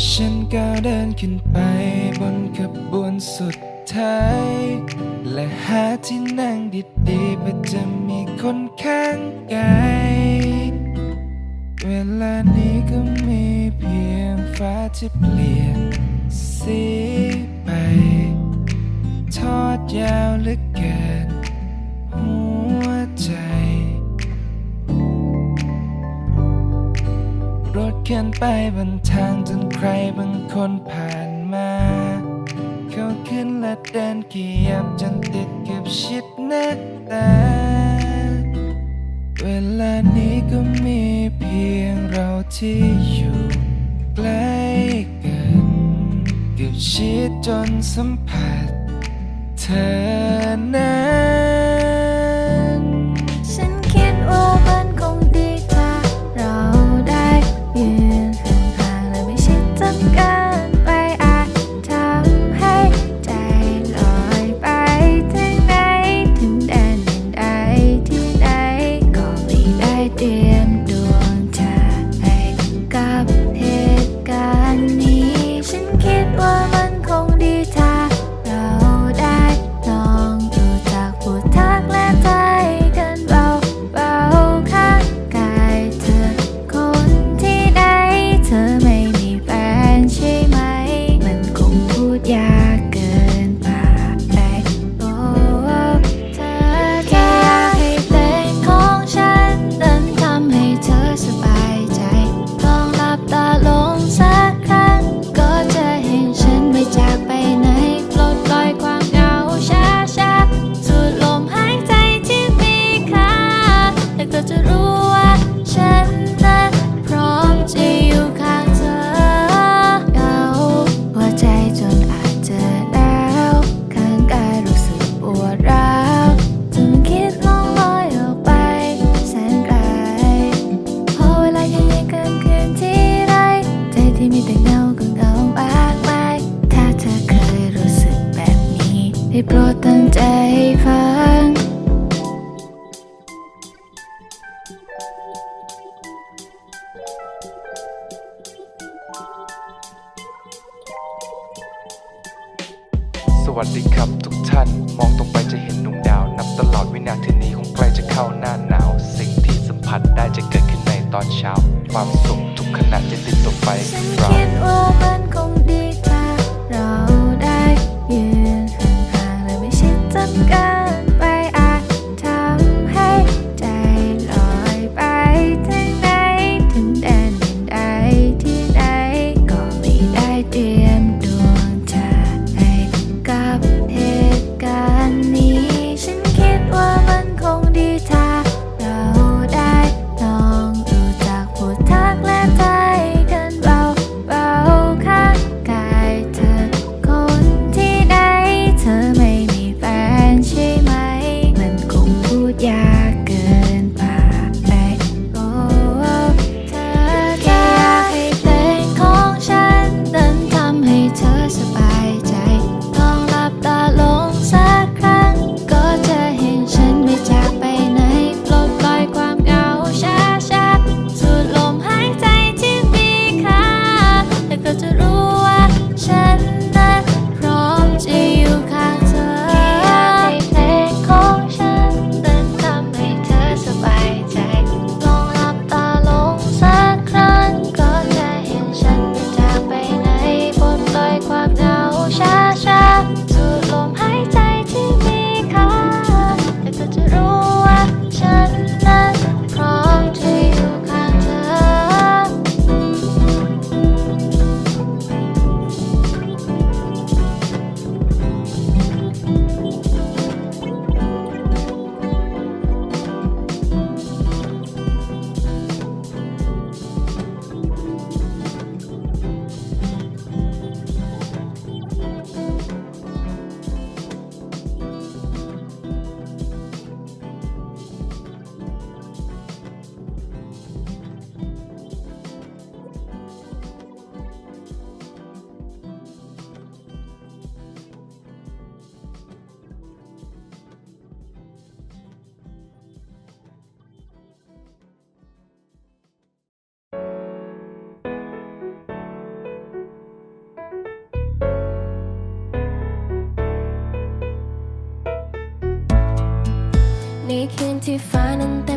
ฉันก้าวเดินขึ้นไปบนขบวนสุดท้าย และหาที่นั่งดีๆเพื่อจะมีคนข้างกายเวลานี้ก็มีเพียงฟ้าที่เปลี่ยนสีไป เขียนไปบนทางจนใครบางคนผ่านมา เขาขึ้นและเดินเกียบจนติดกับชิดหน้าตาเวลานี้ก็มีเพียงเราที่อยู่ใกล้กันกับชิดจนสัมผัสเธอนั้น ได้โปรดตั้งใจฟัง สวัสดีครับทุกท่าน มองตรงไปจะเห็นดวงดาว นับตลอดวินาทีนี้คงใกล้จะเข้าหน้าหนาว สิ่งที่สัมผัสได้จะเกิดขึ้นในตอนเช้า ความสุขทุกขณะจะติดตัวไปเรา ที่ฟ้านั้น